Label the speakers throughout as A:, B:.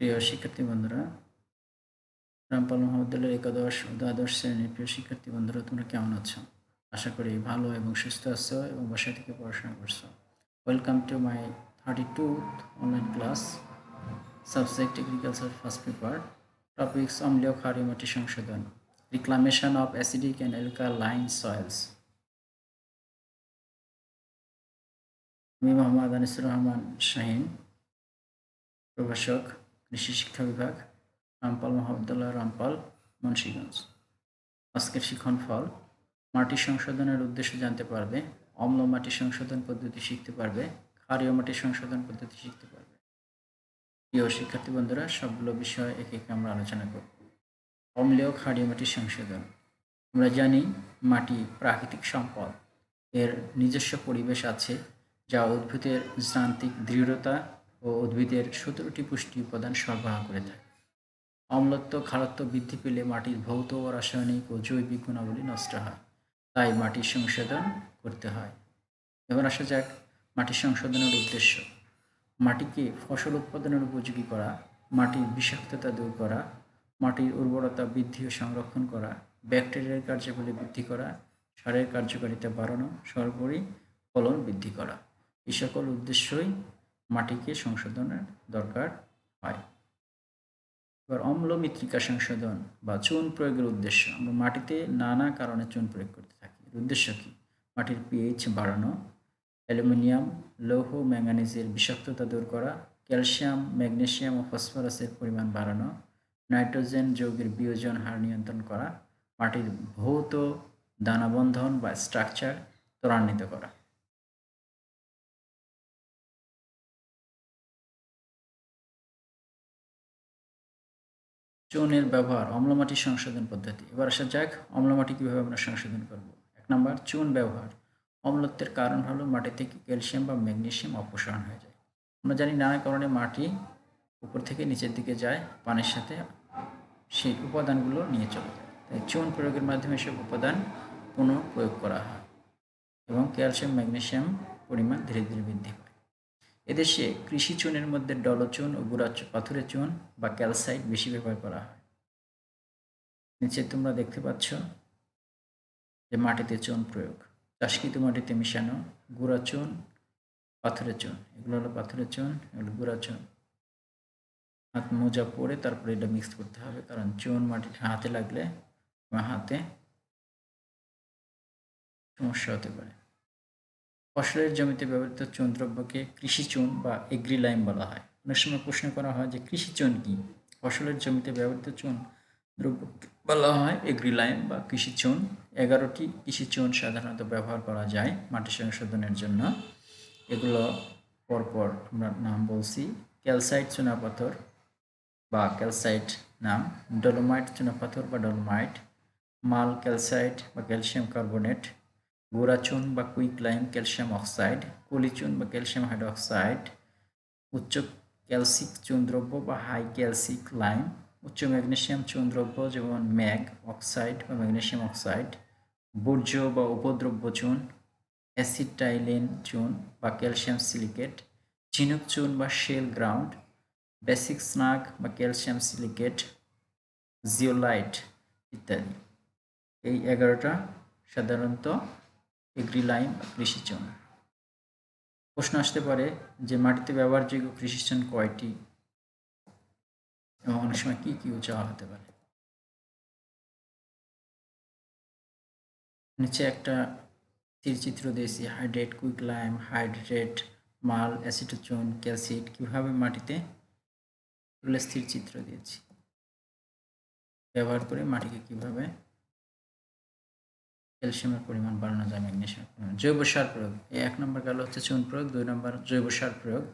A: প্রিয় শিক্ষার্থী বন্ধুরা, রামপাল মহাবিদ্যালয়ের একাদশ দ্বাদশ শ্রেণির প্রিয় শিক্ষার্থী বন্ধুরা, তোমরা কেমন আছো? আশা করি ভালো এবং সুস্থ আছো এবং বাসা থেকে পড়াশোনা করছ। Welcome to my thirty two online class subject agriculture first paper topics অম্লীয় ক্ষারীয় মাটি সংশোধন reclamation of acidic and alkaline soils আমি মোহাম্মদ আনিসুর রহমান শাহিন, প্রভাষক। কৃষি শিক্ষা বিভাগ, রামপাল মহাবিদ্যালয়, রামপাল, মুন্সীগঞ্জ। আজকের শিক্ষণ ফল, মাটি সংশোধনের উদ্দেশ্য জানতে পারবে, অম্ল মাটি সংশোধন পদ্ধতি শিখতে পারবে, ক্ষারীয় মাটি সংশোধন পদ্ধতি শিখতে পারবে। প্রিয় শিক্ষার্থী বন্ধুরা, সবগুলো বিষয় একে একে আমরা আলোচনা করব। অম্লীয় ক্ষারীয় মাটি সংশোধন। আমরা জানি মাটি প্রাকৃতিক সম্পদ। এর নিজস্ব পরিবেশ আছে, যা উদ্ভিদের যান্ত্রিক দৃঢ়তা ও উদ্ভিদের সতেরোটি পুষ্টি উপাদান সরবরাহ করে থাকে। অম্লত্ব, খারত্ব বৃদ্ধি পেলে মাটির ভৌত ও রাসায়নিক ও জৈবিক গুণাবলী নষ্ট হয়, তাই মাটির সংশোধন করতে হয়। এবার আসা যাক মাটি সংশোধনের উদ্দেশ্য। মাটিকে ফসল উৎপাদনের উপযোগী করা, মাটির বিষাক্ততা দূর করা, মাটির উর্বরতা বৃদ্ধি ও সংরক্ষণ করা, ব্যাকটেরিয়ার কার্যাবলী বৃদ্ধি করা, সারের কার্যকারিতা বাড়ানো, সর্বোপরি ফলন বৃদ্ধি করা। এই সকল উদ্দেশ্যই মাটিকে সংশোধনের দরকার হয়? এবার অম্ল মৃত্তিকা সংশোধন বা চুন প্রয়োগের উদ্দেশ্য। আমরা মাটিতে নানা কারণে চুন প্রয়োগ করতে থাকি। উদ্দেশ্য কী? মাটির পিএইচ বাড়ানো, অ্যালুমিনিয়াম, লৌহ ম্যাঙ্গানিজের বিষাক্ততা দূর করা, ক্যালসিয়াম, ম্যাগনেসিয়াম ও ফসফরাসের পরিমাণ বাড়ানো, নাইট্রোজেন যৌগের বিয়োজন হার নিয়ন্ত্রণ করা, মাটির ভৌত দানাবন্ধন বা স্ট্রাকচার ত্বরান্বিত করা। চুনের ব্যবহার অম্লমাটি সংশোধন পদ্ধতি। এবার আসা যাক অম্লমাটি কীভাবে আমরা সংশোধন করব। এক নম্বর, চুন ব্যবহার। অম্লত্বের কারণ হলো মাটি থেকে ক্যালসিয়াম বা ম্যাগনেশিয়াম অপসারণ হয়ে যায়। আমরা জানি নানা কারণে মাটি উপর থেকে নিচের দিকে যায়, পানির সাথে সেই উপাদানগুলো নিয়ে চলে যায়। তাই চুন প্রয়োগের মাধ্যমে সব উপাদান পুনঃ প্রয়োগ করা হয় এবং ক্যালসিয়াম ম্যাগনেশিয়াম পরিমাণ ধীরে ধীরে বৃদ্ধি পায়। এদেশে কৃষি চুনের মধ্যে ডলচুন ও গুড়া পাথরের চুন বা ক্যালসাইট বেশি ব্যবহার করা হয়। নিচে তোমরা দেখতে পাচ্ছ যে মাটিতে চুন প্রয়োগ। চাষকৃত মাটিতে মিশানো গুঁড়া চুন, পাথরের চুন। এগুলো হলো পাথরের চুন, এগুলো গুঁড়া চুন। হাত মোজা পরে তারপরে এটা মিক্স করতে হবে, কারণ চুন মাটি হাতে লাগলে হাতে সমস্যা হতে পারে। ফসলের জমিতে ব্যবহৃত চুন দ্রব্যকে কৃষি চুন বা এগ্রি লাইম বলা হয়। অনেক সময় প্রশ্ন করা হয় যে কৃষি চুন কি? ফসলের জমিতে ব্যবহৃত চুন দ্রব্য বলা হয় এগ্রি লাইম বা কৃষি চুন। এগারোটি কৃষি চুন সাধারণত ব্যবহার করা যায় মাটি সংশোধনের জন্য। এগুলো পরপর আমরা নাম বলছি ক্যালসাইট চুনাপাথর বা ক্যালসাইট নাম। ডলোমাইট চুনাপাথর বা ডলোমাইট। মাল ক্যালসাইট বা ক্যালসিয়াম কার্বনেট। গোড়াচুন বা কুইক লাইম ক্যালসিয়াম অক্সাইড, কলিচুন বা ক্যালসিয়াম হাইড্রোক্সাইড, উচ্চ ক্যালসিক চুন দ্রব্য বা হাই ক্যালসিক লাইম উচ্চ ম্যাগনেশিয়াম চুন দ্রব্য যেমন ম্যাগ অক্সাইড বা ম্যাগনেশিয়াম অক্সাইড, বর্জ্য বা উপদ্রব্য চুন, অ্যাসিটাইলেন চুন বা ক্যালসিয়াম সিলিকেট চিনুক চুন বা শেল গ্রাউন্ড, বেসিক স্নাগ বা ক্যালসিয়াম সিলিকেট, জিওলাইট ইত্যাদি। এই এগারোটা সাধারণত এগ্রি লাইম বা কৃষি চুন। প্রশ্ন আসতে পারে যে মাটিতে ব্যবহারযোগ্য কৃষি চুন কয়টি? এবং অনেক সময় কী কী চাওয়া হতে পারে? নিচে একটা চিত্র দিয়েছি হাইড্রেট, কুইক লাইম, হাইড্রেট, মাল, অ্যাসিটোচুন ক্যালসিট কীভাবে মাটিতে স্থির চিত্র দিয়েছি? ব্যবহার করে মাটিকে কীভাবে ক্যালসিয়ামের পরিমাণ বাড়ানো যায় ম্যাগনেশিয়ামের পরিমাণ। জৈব সার প্রয়োগ। এই এক নম্বর গেল হচ্ছে চুন প্রয়োগ, দুই নম্বর জৈব সার প্রয়োগ।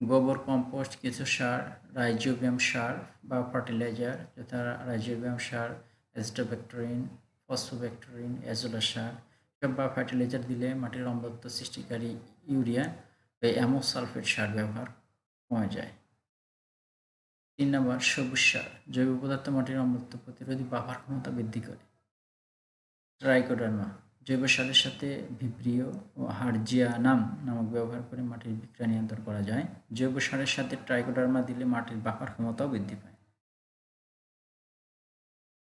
A: গোবর, কম্পোস্ট, কিছু সার, রাইজোবিয়াম সার বা ফার্টিলাইজার, যথা রাইজোবিয়াম সার অ্যাজটোব্যাক্টেরিন ফসফোব্যাক্টেরিন অ্যাজোলা সার বা ফার্টিলাইজার দিলে মাটির অম্লত্ব সৃষ্টিকারী ইউরিয়া বা অ্যামো সালফেট সার ব্যবহার কমে যায়। তিন নম্বর সবুজ সার। জৈব পদার্থ মাটির অম্লত্ব প্রতিরোধী বাফার ক্ষমতা বৃদ্ধি করে। ট্রাইকোডার্মা জৈব সারের সাথে ভিব্রিয় ও হার্জিয়ানাম নামক ব্যবহার করে মাটির বিক্রিয়া নিয়ন্ত্রণ করা যায়। জৈব সারের সাথে ট্রাইকোডার্মা দিলে মাটির বাফার ক্ষমতাও বৃদ্ধি পায়।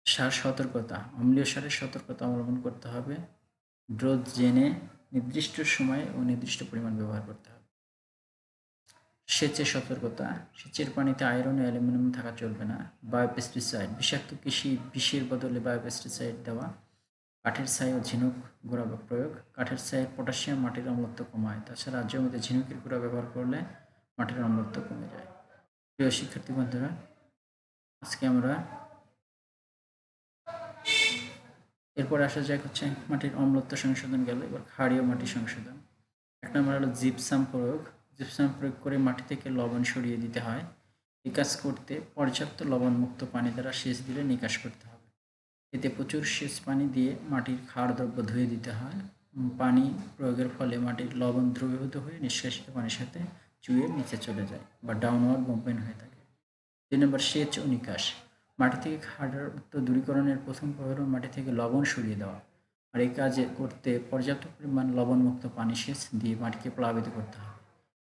A: সার সতর্কতা, অম্লীয় সারের সতর্কতা অবলম্বন করতে হবে। ড্রোজ জেনে নির্দিষ্ট সময়ে ও নির্দিষ্ট পরিমাণ ব্যবহার করতে হবে। সেচের সতর্কতা, সেচের পানিতে আয়রন ও অ্যালুমিনিয়াম থাকা চলবে না। বায়োপেস্টিসাইড, বিষাক্ত কৃষি, বিষের বদলে বায়োপেস্টিসাইড দেওয়া কাঠের ছাই ও ঝিনুক গুঁড়া প্রয়োগ। কাঠের ছাইয়ের পটাশিয়াম, মাটির অম্লত্ব কমায়। তাছাড়া জমিতে ঝিনুকের গুঁড়া ব্যবহার করলে মাটির অম্লত্ব কমে যায়। প্রিয় শিক্ষার্থী বন্ধুরা, আজকে আমরা এরপর আসা যাক হচ্ছে মাটির অম্লত্ব সংশোধন গেল, এবার ক্ষারীয় মাটি সংশোধন। এক নম্বর হলো জিপসাম প্রয়োগ। জিপসাম প্রয়োগ করে মাটি থেকে লবণ সরিয়ে দিতে হয়। কাজ করতে পর্যাপ্ত লবণমুক্ত পানি দ্বারা সেচ দিলে নিকাশ করতে হবে। এতে প্রচুর সেচ পানি দিয়ে মাটির ক্ষার দ্রব্য ধুয়ে দিতে হয়। পানি প্রয়োগের ফলে মাটির লবণ দ্রবীভূত হয়ে নিষ্কাশিত পানির সাথে চুয়ে নিচে চলে যায় বা ডাউনওয়ার্ড মুভমেন্ট হয়ে থাকে। দুই নম্বর, সেচ ও নিকাশ। মাটি থেকে খাদ্য দূরীকরণের প্রথম প্রহর মাটি থেকে লবণ সরিয়ে দেওয়া। আর এই কাজে করতে পর্যাপ্ত পরিমাণ লবণমুক্ত পানি সেচ দিয়ে মাটিকে প্লাবিত করতে হবে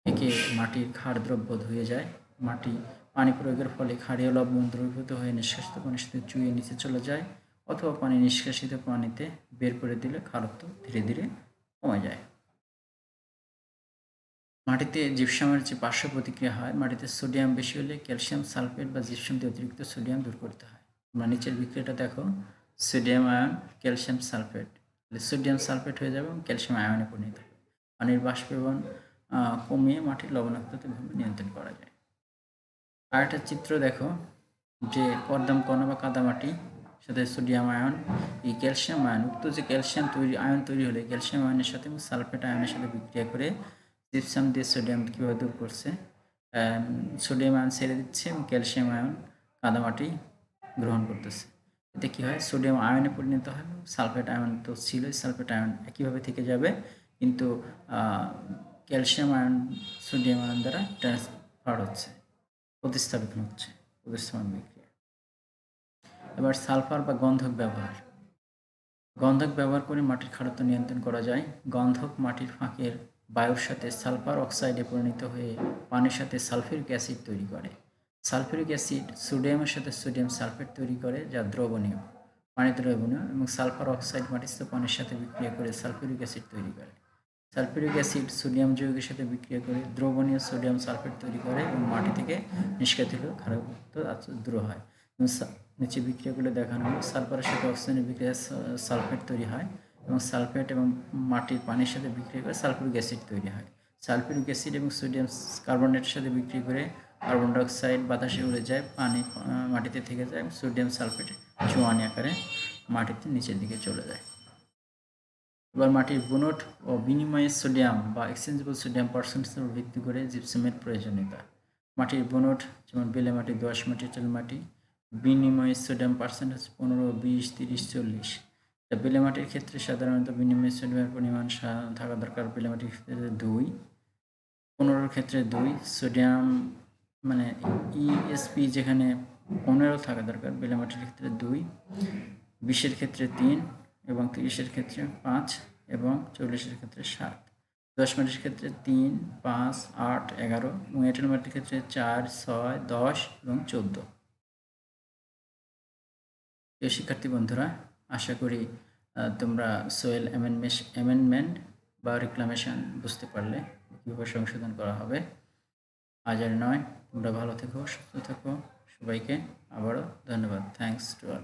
A: একে মাটির ক্ষার দ্রব্য ধুয়ে যায়। মাটি পানি প্রয়োগের ফলে ক্ষারীয় লবণ দ্রবীভূত হয়ে নিষ্কাশিত পানির সাথে চুয়ে নিচে চলে যায়। অথবা পানি নিষ্কাশিত পানিতে বের করে দিলে খারত্ব ধীরে ধীরে কমে যায়। মাটিতে জিপসামের যে পার্শ্ব প্রতিক্রিয়া হয়, মাটিতে সোডিয়াম বেশি হলে ক্যালসিয়াম সালফেট বা জিপসাম দিয়ে অতিরিক্ত সোডিয়াম দূর করতে হয়। তোমরা নিচের বিক্রিয়াটা দেখো, sodium ion, calcium sulphate. Sodium sulphate হয়ে যাবে এবং ক্যালসিয়াম আয়নে পরিণত হবে। পানির বাষ্পীভবন কমিয়ে মাটির লবণাক্ততা নিয়ন্ত্রণ করা যায়। আর একটা চিত্র দেখো, যে কর্দম কণা বা কাদামাটি সাথে সোডিয়াম আয়ন, এই ক্যালসিয়াম আয়ন, উক্ত যে ক্যালসিয়াম তৈরি, আয়ন তৈরি হলে ক্যালসিয়াম আয়নের সাথে সালফেট আয়নের সাথে বিক্রিয়া করে জিপসাম দিয়ে সোডিয়াম কীভাবে দূর করছে? সোডিয়াম আয়ন ছেড়ে দিচ্ছে এবং ক্যালসিয়াম আয়ন কাদামাটি গ্রহণ করতেছে। এতে কী হয়? সোডিয়াম আয়নে পরিণত হয় সালফেট আয়ন তো ছিলই, সালফেট আয়ন একইভাবে থেকে যাবে, কিন্তু ক্যালসিয়াম আয়ন সোডিয়াম আয়ন দ্বারা ট্রান্সফার হচ্ছে, প্রতিস্থাপিত হচ্ছে, প্রতিস্থাপন বিক্রিয়া। এবার সালফার বা গন্ধক ব্যবহার। গন্ধক ব্যবহার করে মাটির খারত্ব নিয়ন্ত্রণ করা যায়। গন্ধক মাটির ফাঁকের বায়ুর সাথে সালফার অক্সাইডে পরিণত হয়ে পানির সাথে সালফিউরিক অ্যাসিড তৈরি করে। সালফিউরিক অ্যাসিড সোডিয়ামের সাথে সোডিয়াম সালফেট তৈরি করে, যা দ্রবণীয়, পানি দ্রবণীয় এবং সালফার অক্সাইড মাটিস্থ পানির সাথে বিক্রিয়া করে সালফিউরিক অ্যাসিড তৈরি করে। সালফিউরিক অ্যাসিড সোডিয়াম যৌগের সাথে বিক্রিয়া করে দ্রবণীয় সোডিয়াম সালফেট তৈরি করে এবং মাটি থেকে নিষ্কাশিত খারাপ দূর হয়। নিচে বিক্রিয়াগুলো দেখানো হয় সালফারের সাথে অক্সিজেনের বিক্রিয়া সালফেট তৈরি হয় এবং সালফেট এবং মাটির পানির সাথে বিক্রি করে সালফিউরিক অ্যাসিড তৈরি হয়। সালফিউরিক অ্যাসিড এবং সোডিয়াম কার্বনেটের সাথে বিক্রি করে কার্বন ডাইঅক্সাইড বাতাসে উড়ে যায়, পানি মাটিতে থেকে যায় এবং সোডিয়াম সালফেট চুয়ানি আকারে মাটিতে নিচের দিকে চলে যায়। এবার মাটির বুনট ও বিনিময়ে সোডিয়াম বা এক্সচেঞ্জেবল সোডিয়াম পার্সেন্টেজ ভিত্তি করে জিপসামের প্রয়োজনীয়তা। মাটির বুনট যেমন বেলে মাটি, দোয়াশ মাটি, চল মাটি বিনিময়ে সোডিয়াম পার্সেন্টেজ পনেরো, বিশ, তিরিশ, চল্লিশ। বেলে মাটির ক্ষেত্রে সাধারণত বিনিময় সোডিয়ামের পরিমাণ থাকা দরকার বেলে মাটির ক্ষেত্রে দুই। পনেরোর ক্ষেত্রে দুই। সোডিয়াম মানে ইএসপি যেখানে পনেরো থাকা দরকার বেলে মাটির ক্ষেত্রে দুই। বিশের ক্ষেত্রে তিন এবং তিরিশের ক্ষেত্রে পাঁচ এবং চল্লিশের ক্ষেত্রে সাত। দশ মাটির ক্ষেত্রে তিন, পাঁচ, আট, এগারো এবং এটেল মাটির ক্ষেত্রে চার, ছয়, দশ এবং চোদ্দ। শিক্ষার্থী বন্ধুরা, আশা করি তোমরা সোয়েল অ্যামেন্ডমেন্ট অ্যামেন্ডমেন্ট বা রিক্লামেশন বুঝতে পারলে কীভাবে সংশোধন করা হবে। আজ আর নয়, তোমরা ভালো থেকো, সুস্থ থাকো, সবাইকে আবারও ধন্যবাদ। Thanks to all